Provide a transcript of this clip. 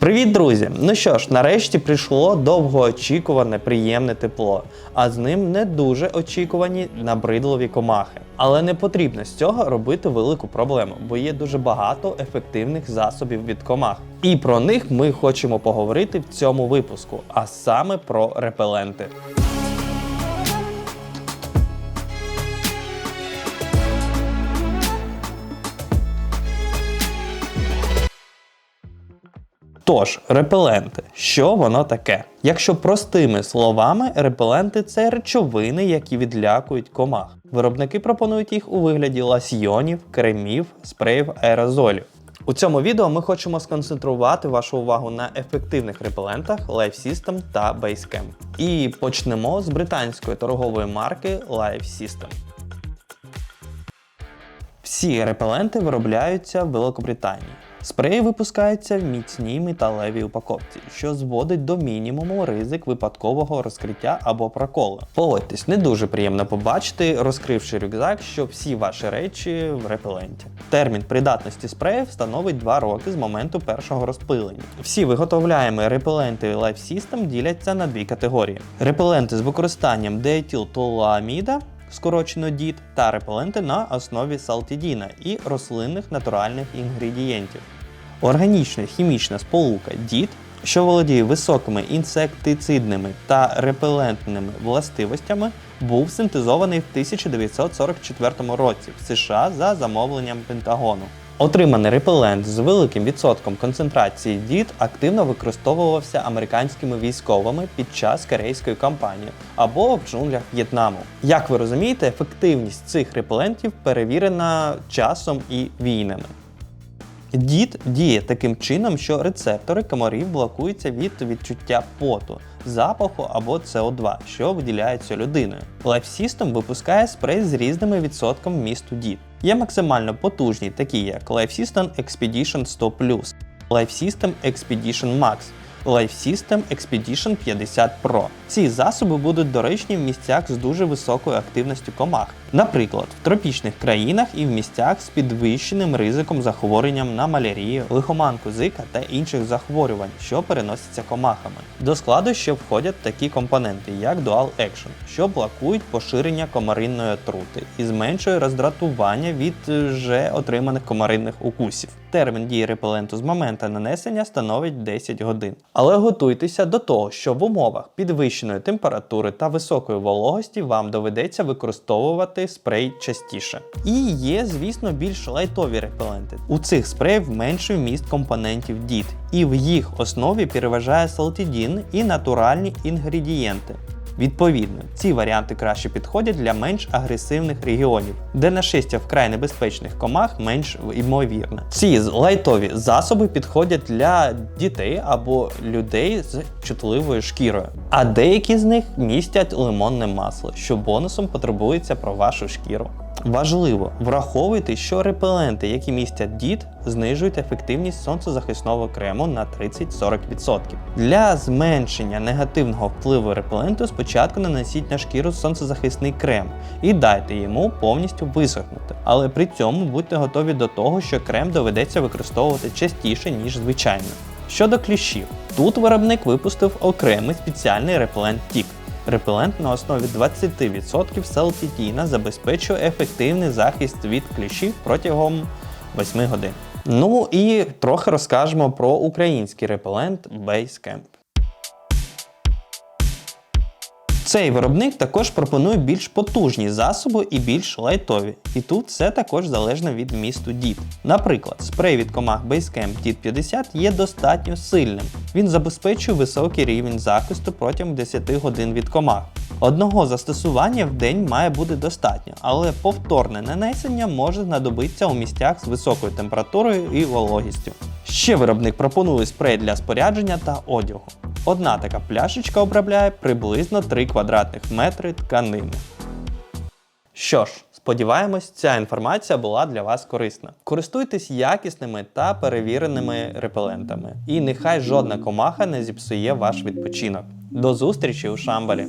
Привіт, друзі! Ну що ж, нарешті прийшло довгоочікуване приємне тепло, а з ним не дуже очікувані набридливі комахи. Але не потрібно з цього робити велику проблему, бо є дуже багато ефективних засобів від комах. І про них ми хочемо поговорити в цьому випуску, а саме про репеленти. Тож, репеленти, що воно таке? Якщо простими словами, репеленти це речовини, які відлякують комах. Виробники пропонують їх у вигляді ласьйонів, кремів, спреїв, аерозолів. У цьому відео ми хочемо сконцентрувати вашу увагу на ефективних репелентах Life System та Basecamp. І почнемо з британської торгової марки Life System. Всі репеленти виробляються в Великобританії. Спреї випускаються в міцній металевій упаковці, що зводить до мінімуму ризик випадкового розкриття або проколу. Погодьтесь, не дуже приємно побачити, розкривши рюкзак, що всі ваші речі в репеленті. Термін придатності спреїв становить 2 роки з моменту першого розпилення. Всі виготовляємо репеленти Life System діляться на дві категорії: репеленти з використанням диетилтолуаміда скорочено дід, та репеленти на основі салтідіна і рослинних натуральних інгредієнтів. Органічна хімічна сполука дід, що володіє високими інсектицидними та репелентними властивостями, був синтезований в 1944 році в США за замовленням Пентагону. Отриманий репелент з великим відсотком концентрації дід активно використовувався американськими військовими під час корейської кампанії або в джунглях В'єтнаму. Як ви розумієте, ефективність цих репелентів перевірена часом і війнами. Дід діє таким чином, що рецептори комарів блокуються від відчуття поту, запаху або СО2, що виділяється людиною. System випускає спрей з різними відсотком вмісту дід. Є максимально потужні, такі як Life System Expedition 100 Life System Expedition Max, Life System Expedition 50 Pro. Ці засоби будуть доречні в місцях з дуже високою активністю комах, наприклад, в тропічних країнах і в місцях з підвищеним ризиком захворюванням на малярію, лихоманку зика та інших захворювань, що переносяться комахами. До складу ще входять такі компоненти, як Dual Action, що блокують поширення комаринної отрути і зменшує роздратування від е, вже отриманих комаринних укусів. Термін дії репеленту з моменту нанесення становить 10 годин. Але готуйтеся до того, що в умовах підвищеної температури та високої вологості вам доведеться використовувати спрей частіше. І є, звісно, більш лайтові репеленти. У цих спреїв менший вміст компонентів дід, і в їх основі переважає салтідін і натуральні інгредієнти. Відповідно, ці варіанти краще підходять для менш агресивних регіонів, де нашестя вкрай небезпечних комах менш ймовірне. Ці лайтові засоби підходять для дітей або людей з чутливою шкірою, а деякі з них містять лимонне масло, що бонусом потребується про вашу шкіру. Важливо враховуйте, що репеленти, які містять дід, знижують ефективність сонцезахисного крему на 30-40%. Для зменшення негативного впливу репеленту спочатку нанесіть на шкіру сонцезахисний крем і дайте йому повністю висохнути. Але при цьому будьте готові до того, що крем доведеться використовувати частіше, ніж звичайно. Щодо кліщів, тут виробник випустив окремий спеціальний репелент Тік. Репелент на основі 20% селтітіна забезпечує ефективний захист від кліщів протягом 8 годин. Ну і трохи розкажемо про український репелент Basecamp. Цей виробник також пропонує більш потужні засоби і більш лайтові. І тут все також залежно від вмісту дід. Наприклад, спрей від комах Basecamp DIT 50 є достатньо сильним. Він забезпечує високий рівень захисту протягом 10 годин від комах. Одного застосування в день має бути достатньо, але повторне нанесення може знадобитися у місцях з високою температурою і вологістю. Ще виробник пропонує спрей для спорядження та одягу. Одна така пляшечка обробляє приблизно 3 квадратних метри тканини. Що ж, сподіваємось, ця інформація була для вас корисна. Користуйтесь якісними та перевіреними репелентами, і нехай жодна комаха не зіпсує ваш відпочинок. До зустрічі у Шамбалі!